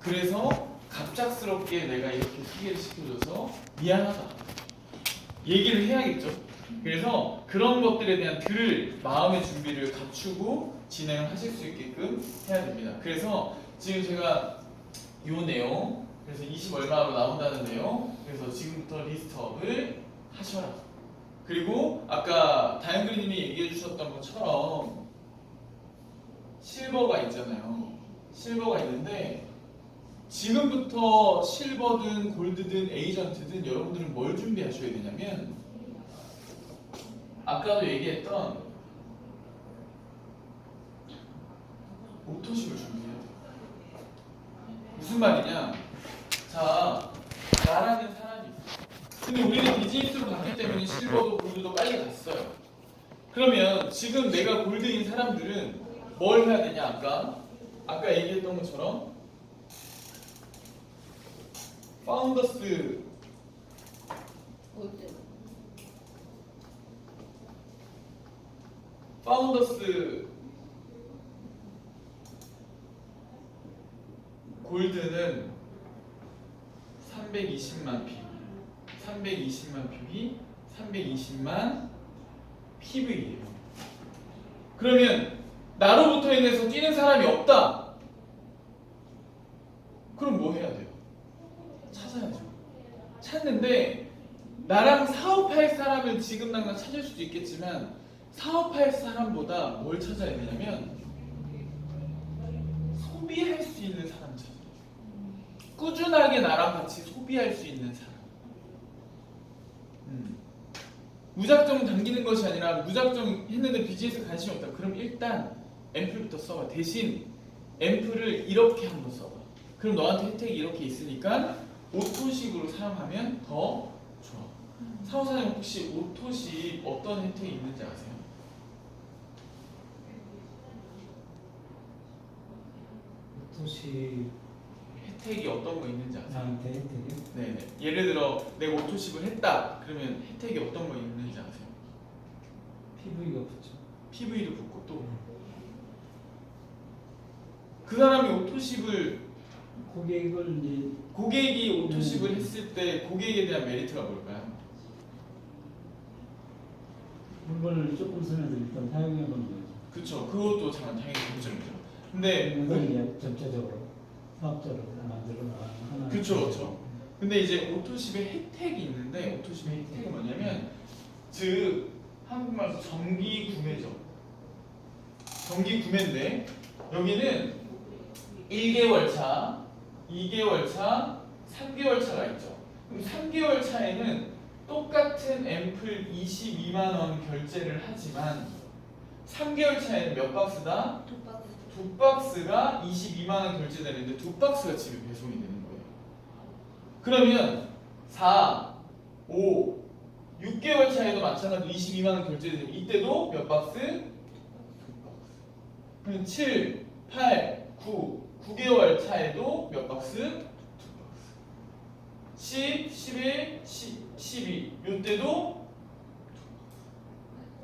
그래서 갑작스럽게 내가 이렇게 소개를 시켜줘서 미안하다. 얘기를 해야겠죠. 그래서 그런 것들에 대한 들을 마음의 준비를 갖추고 진행을 하실 수 있게끔 해야 됩니다. 그래서 지금 제가 요 내용, 그래서 20 얼마로 나온다는 내용, 그래서 지금부터 리스트업을 하셔라. 그리고 아까 다영그리님이 얘기해 주셨던 것처럼 실버가 있잖아요. 실버가 있는데 지금부터 실버든 골드든 에이전트든 여러분들은 뭘 준비하셔야 되냐면 아까도 얘기했던 오토식을 준비해야 돼요. 무슨 말이냐? 자, 나라는 사람이 있어. 근데 우리는 비즈니스로 갔기 때문에 실버도 골드도 빨리 갔어요. 그러면 지금 내가 골드인 사람들은 뭘 해야 되냐? 아까 아까 얘기했던 것처럼 파운더스. 파운더스 골드는 320만 피 320만 픽이 320만 PV예요. 그러면 나로부터 인해서 뛰는 사람이 없다. 그럼 뭐 해야 돼요? 찾아야죠. 찾는데 나랑 사업할 사람을 지금 당장 찾을 수도 있겠지만 사업할 사람보다 뭘 찾아야 되냐면 소비할 수 있는 사람 찾아요. 꾸준하게 나랑 같이 소비할 수 있는 사람. 음. 무작정 당기는 것이 아니라 무작정 했는데 비즈니스 관심이 없다. 그럼 일단 앰플부터 써봐. 대신 앰플을 이렇게 한번 써봐. 그럼 너한테 혜택이 이렇게 있으니까 오토식으로 사용하면 더. 사무사님 혹시 오토식 어떤 혜택이 있는지 아세요? 도시 혜택이 어떤 거 있는지 아세요? 나한테 혜택이 네네. 예를 들어 내가 오토식을 했다. 그러면 혜택이 어떤 거 있는지 아세요? PV가 붙죠. PV도 붙고 또 그 사람이 오토식을 고객을 이제 고객이 오토식을 음. 했을 때 고객에 대한 메리트가 뭘까요? 물건을 조금 쓰면서 일단 사용해 보는 거죠. 그쵸. 그것도 참 당연히 장점이죠. 근데 그래서 이제 전체적으로 사업자로 만들어 나가는 하나. 그쵸, 그쵸. 근데 이제 오토십의 혜택이 있는데 오토십의 혜택이 뭐냐면 즉 한국말로 정기 구매죠. 정기 구매인데 여기는 1개월 차, 2개월 차, 3개월 차가 있죠. 그럼 3개월 차에는 똑같은 앰플 22만 원 결제를 하지만 3개월 차에는 몇 박스다? 두 박스가 22만 원 결제되는데 두 박스가 집에 배송이 되는 거예요. 그러면 4, 5, 6개월 차에도 마찬가지로 22만 원 결제되면 이때도 몇 박스? 두 박스. 그럼 7, 8, 9, 9개월 차에도 몇 박스? 두 박스. 10, 11, 10, 12 이때도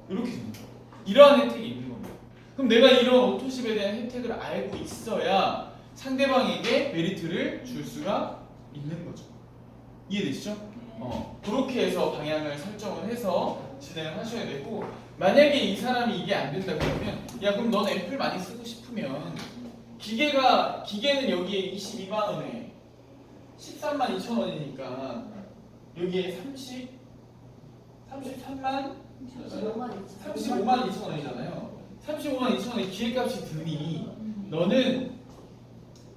이렇게 됩니다. 이러한 혜택이 있는 겁니다. 그럼 내가 이런 오토십에 대한 혜택을 알고 있어야 상대방에게 메리트를 줄 수가 있는 거죠. 이해되시죠? 어, 그렇게 해서 방향을 설정을 해서 진행을 하셔야 되고 만약에 이 사람이 이게 안 된다 그러면 야 그럼 넌 앰플 많이 쓰고 싶으면 기계가 기계는 여기에 22만 원에 13만 2천 원이니까 여기에 30 33만 35만 35만 2천 원이잖아요. 35만 2천 원의 기획값이 드니 너는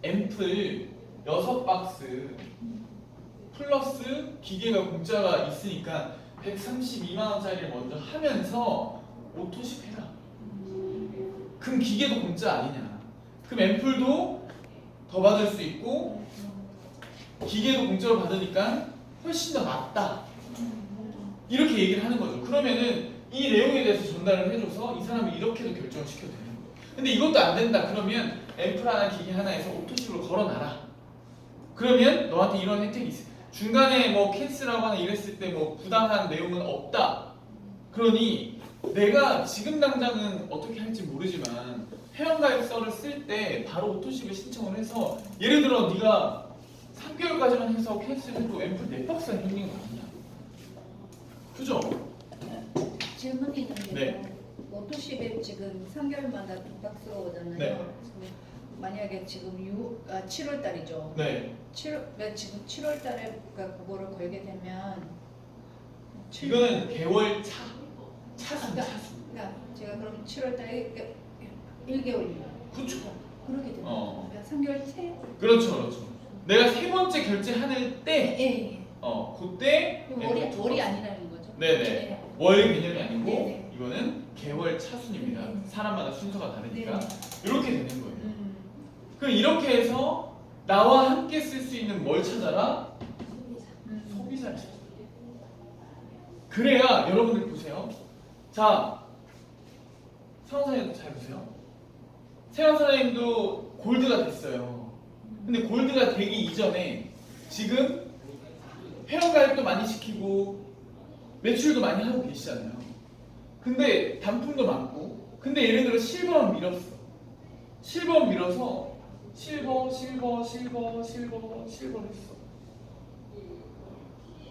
앰플 6박스 플러스 기계가 공짜가 있으니까 132만 원짜리를 먼저 하면서 오토십 해라. 그럼 기계도 공짜 아니냐? 그럼 앰플도 더 받을 수 있고 기계도 공짜로 받으니까 훨씬 더 낫다. 이렇게 얘기를 하는 거죠. 그러면은 이 내용에 대해서 전달을 해줘서 이 사람이 이렇게도 결정을 시켜도 되는 거예요. 근데 이것도 안 된다. 그러면 앰플 하나, 기계 하나에서 오토식으로 걸어놔라. 그러면 너한테 이런 혜택이 있어. 중간에 뭐 캔슬하고 하나 이랬을 때 뭐 부당한 내용은 없다. 그러니 내가 지금 당장은 어떻게 할지 모르지만 회원가입서를 쓸 때 바로 오토십을 신청을 해서 예를 들어 네가 3개월까지만 해서 캔슬해도 앰플 네 박스가 생긴 거 아니야? 그죠? 질문이 있는데요. 네. 오토십에 지금 3개월마다 두 박스가 오잖아요. 네. 만약에 지금 6, 아, 7월 달이죠. 네. 7월, 네, 지금 7월 달에 그러니까 그거를 걸게 되면 칠- 이거는 개월 차 차순 그러니까, 차순. 그러니까 제가 그럼 7월 달에 1개월이요. 그렇죠. 그렇게 되면 어. 그러니까 3개월 채. 그렇죠, 그렇죠. 내가 세 번째 결제하는 때, 예. 예. 어, 그때 그 월이 앰플 월이. 아니라는 거죠. 네네. 네. 월 개념이 아니고 네네. 이거는 개월 차순입니다. 네. 사람마다 순서가 다르니까 네. 이렇게 되는 거예요. 음. 그럼 이렇게 해서 나와 함께 쓸 수 있는 뭘 찾아라? 음. 소비자를 찾아. 그래야 여러분들 보세요. 자, 세원 사장님도 잘 보세요. 세원 사장님도 골드가 됐어요. 근데 골드가 되기 이전에 지금 회원가입도 많이 시키고 매출도 많이 하고 계시잖아요. 근데 단품도 많고 근데 예를 들어 실버만 밀었어. 실버 밀어서 실버 실버 실버 실버 실버 했어.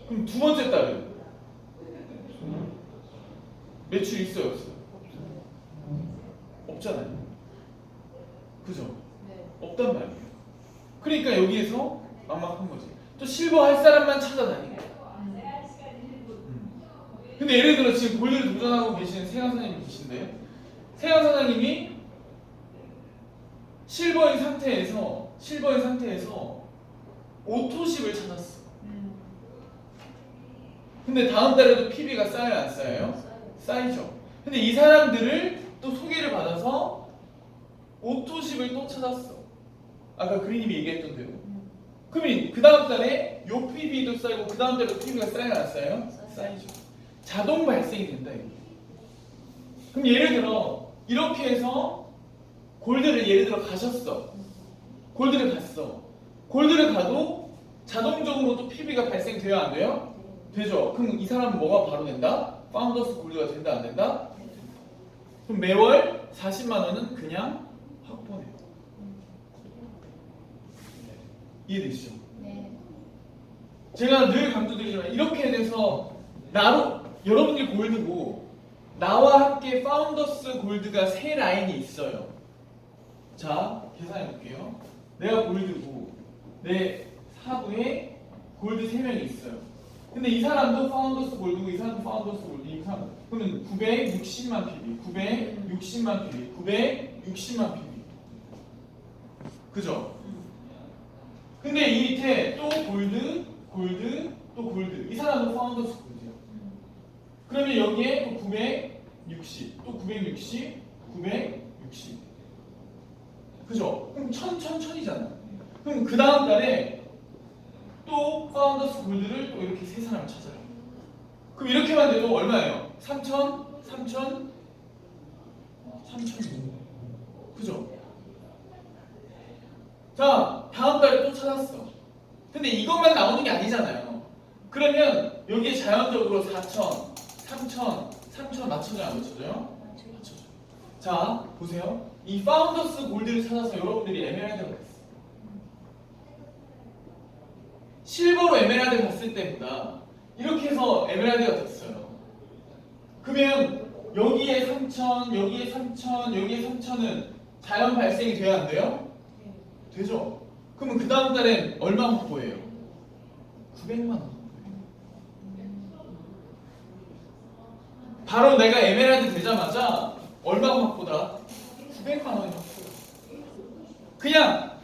그럼 두 번째 달은 매출 있어요 없어요? 없잖아요. 그죠? 네. 없단 말이에요. 그러니까 여기에서 막막한 거지. 또 실버 할 사람만 찾아다니고. 음. 근데 예를 들어 지금 골드를 도전하고 계시는 세강 사장님이 계신데 세강 사장님이 실버인 상태에서 실버인 상태에서 오토십을 찾았어. 음. 근데 다음 달에도 PB가 쌓여요 안 쌓여요? 쌓이죠. 근데 이 사람들을 또 소개를 받아서 오토십을 또 찾았어. 아까 그린님이 얘기했던 대로. 음. 그러면 그 다음 달에 요 PB도 쌓이고 그 다음 쌓여요 안 쌓여요? 쌓이죠. 자동 발생이 된다 이거. 그럼 예를 들어 이렇게 해서 골드를 예를 들어 가셨어. 골드를 갔어. 골드를 가도 자동적으로 또 PB가 발생돼야 안 돼요? 되죠. 그럼 이 사람은 뭐가 바로 된다? 파운더스 골드가 된다 안 된다? 그럼 매월 40만 원은 그냥 확보해요. 이해되시죠? 네. 제가 늘 강조드리지만 이렇게 돼서 나로 여러분들이 골드고 나와 함께 파운더스 골드가 세 라인이 있어요. 자 계산해 볼게요. 내가 골드고 내 사부에 골드 세 명이 있어요. 근데 이 사람도 파운더스 골드고 이 사람도 파운더스 골드 이 사람 그러면 960만 PB, 960만 PB, 960만 PB. 그죠? 근데 이 밑에 또 골드, 골드, 또 골드. 이 사람도 파운더스 골드예요. 그러면 여기에 또 960, 또 960, 960. 그죠? 그럼 천, 천, 천이잖아. 그럼 그 다음 달에 또 파운더스 골드를 또 이렇게 세 사람을 찾아요. 그럼 이렇게만 돼도 얼마예요? 3천, 3천, 3천. 그죠? 자, 다음 달에 또 찾았어. 근데 이것만 나오는 게 아니잖아요. 그러면 여기에 자연적으로 4천, 3천, 3천 맞춰져요, 안 맞춰져요? 맞춰져요. 자, 보세요. 이 파운더스 골드를 찾아서 여러분들이 에메랄드가 됐어. 실버로 에메랄드 갔을 때보다 이렇게 해서 에메랄드가 됐어요. 그러면 여기에 3천, 여기에 3천, 여기에 3천은 자연 발생이 돼야 안 돼요? 되죠. 그러면 그 다음 달엔 얼마 확보해요? 900만 원. 바로 내가 에메랄드 되자마자 얼마 확보다? 900만 원이 확보해요. 그냥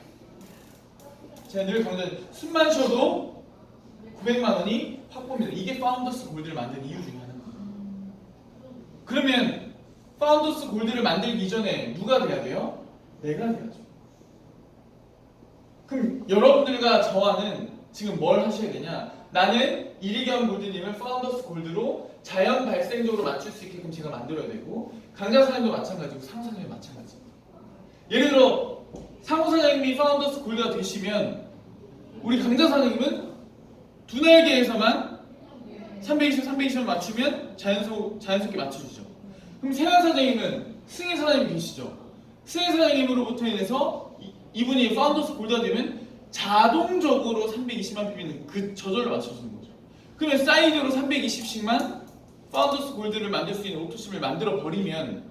제가 늘 강조하는 숨만 쉬어도 900만 원이 확보입니다. 이게 파운더스 골드를 만든 이유 중에 하나입니다. 그러면 파운더스 골드를 만들기 전에 누가 돼야 돼요? 내가 돼야죠. 그럼 여러분들과 저와는 지금 뭘 하셔야 되냐? 나는 이리겸 골드님을 파운더스 골드로 자연 발생적으로 맞출 수 있게끔 제가 만들어야 되고 강자 사장님도 마찬가지고 상호 사장님도 마찬가지. 예를 들어 상호 사장님이 파운더스 골드가 되시면 우리 강자 사장님은 두 날개에서만 320, 320을 맞추면 자연소, 자연스럽게 맞춰지죠. 그럼 세관 사장님은 승희 사장님이 계시죠. 수행 사장님으로부터 인해서 이- 이분이 파운더스 골드가 되면 자동적으로 320만 PB는 그 저절로 맞춰주는 거죠. 그러면 사이드로 320씩만 파운더스 골드를 만들 수 있는 오토심을 만들어 버리면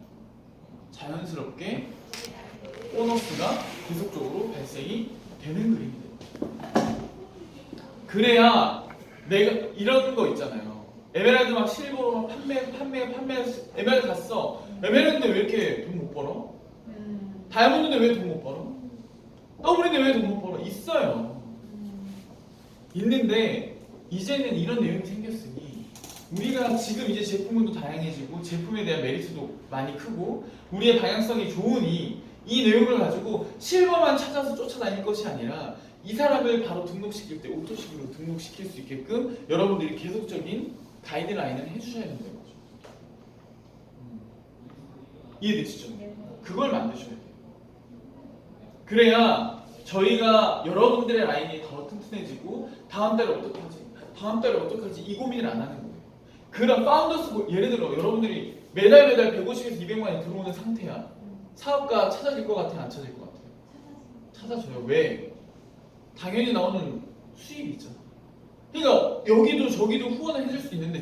자연스럽게 보너스가 계속적으로 발생이 되는 그림입니다. 그래야 내가 이런 거 있잖아요. 에메랄드 막 실버로 막 판매 판매 판매 에메랄드 갔어. 에메랄드인데 왜 이렇게 돈 못 벌어? 음, 다이아몬드인데 왜돈못 벌어? 더블인데 왜 돈 못 벌어? 있어요. 음, 있는데 이제는 이런 내용이 생겼으니 우리가 지금 이제 제품군도 다양해지고 제품에 대한 메리트도 많이 크고 우리의 방향성이 좋으니 이 내용을 가지고 실버만 찾아서 쫓아다닐 것이 아니라 이 사람을 바로 등록시킬 때 오토식으로 등록시킬 수 있게끔 여러분들이 계속적인 가이드라인을 해주셔야 된다는 거죠. 이해되시죠? 네. 그걸 만드셔야 돼요. 그래야 저희가 여러분들의 라인이 더 튼튼해지고 다음 달에 어떡하지? 다음 달에 어떡하지? 이 고민을 안 하는 거예요. 그런 파운더스 고- 예를 들어 여러분들이 매달 매달 150에서 200만이 들어오는 상태야. 사업가 찾아질 것 같아? 안 찾을 것 같아요? 찾아져요. 왜? 당연히 나오는 수입이 있잖아. 그러니까 여기도 저기도 후원을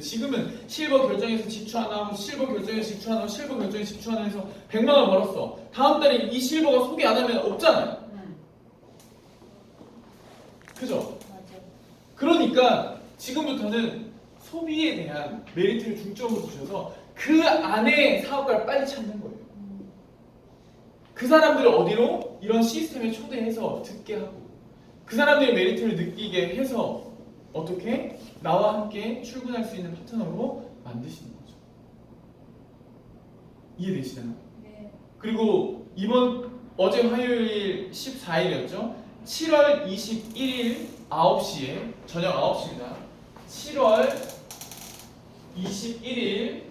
지금은 실버 결정해서 지출 하나 실버 결정해서 지출 하나 실버 결정해서 지출 하나 해서 100만 원 벌었어. 다음 달에 이 실버가 소개 안 하면 없잖아요. 음, 그죠? 그러니까 지금부터는 소비에 대한 메리트를 중점으로 두셔서 그 안에 사업가를 빨리 찾는 거예요. 음, 그 사람들을 어디로? 이런 시스템에 초대해서 듣게 하고 그 사람들의 메리트를 느끼게 해서 어떻게? 나와 함께 출근할 수 있는 파트너로 만드시는 거죠. 이해되시나요? 네. 그리고 이번 어제 화요일 14일이었죠. 7월 21일 9시에 저녁 9시입니다. 7월 21일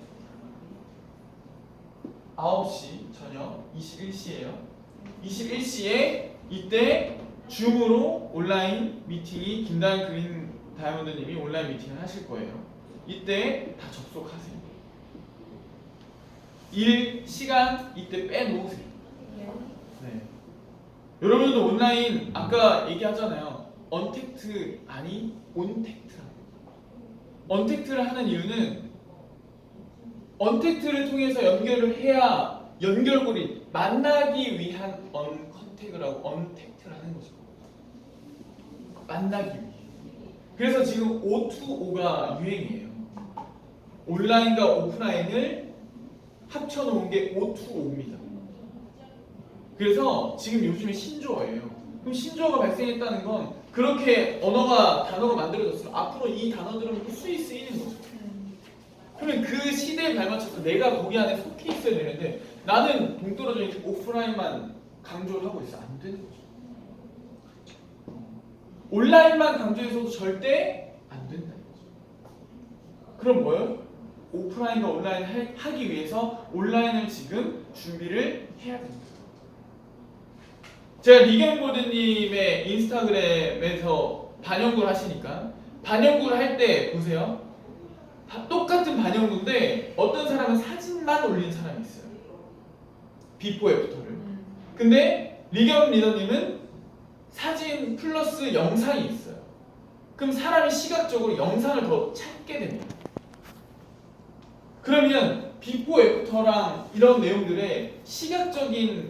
9시 저녁 21시예요. 21시에 이때 줌으로 온라인 미팅이 김다현 그린 다이아몬드님이 온라인 미팅을 하실 거예요. 이때 다 접속하세요. 일 시간 이때 빼놓으세요. 네. 네. 여러분도 온라인 아까 얘기하잖아요. 언택트 아니 온택트. 언택트를 하는 이유는 언택트를 통해서 연결을 해야 연결고리 만나기 위한 언컨택을 하고 언택트를 하는 거죠. 만나기 위해. 그래서 지금 O2O가 유행이에요. 온라인과 오프라인을 합쳐놓은 게 O2O입니다. 그래서 지금 요즘에 신조어예요. 그럼 신조어가 발생했다는 건 그렇게 언어가 단어가 만들어졌으면 앞으로 이 단어들은 수이 쓰이는 거죠. 음, 그러면 그 시대에 발맞춰서 내가 거기 안에 속해 있어야 되는데 나는 동떨어져 있는 오프라인만 강조를 하고 있어 안 되는 거죠. 온라인만 강조해서도 절대 안 거죠. 그럼 뭐예요? 오프라인과 온라인 을 하기 위해서 온라인을 지금 준비를 해야 됩니다. 제가 리겐보드님의 인스타그램에서 반영구를 하시니까 반영구를 할 때 보세요. 다 똑같은 반영구인데 어떤 사람은 사진만 올린 사람이 있어요. 비포 애프터를. 음, 근데 리겸 리더님은 사진 플러스 영상이 있어요. 그럼 사람이 시각적으로 영상을 더 찾게 됩니다. 그러면 비포 애프터랑 이런 내용들의 시각적인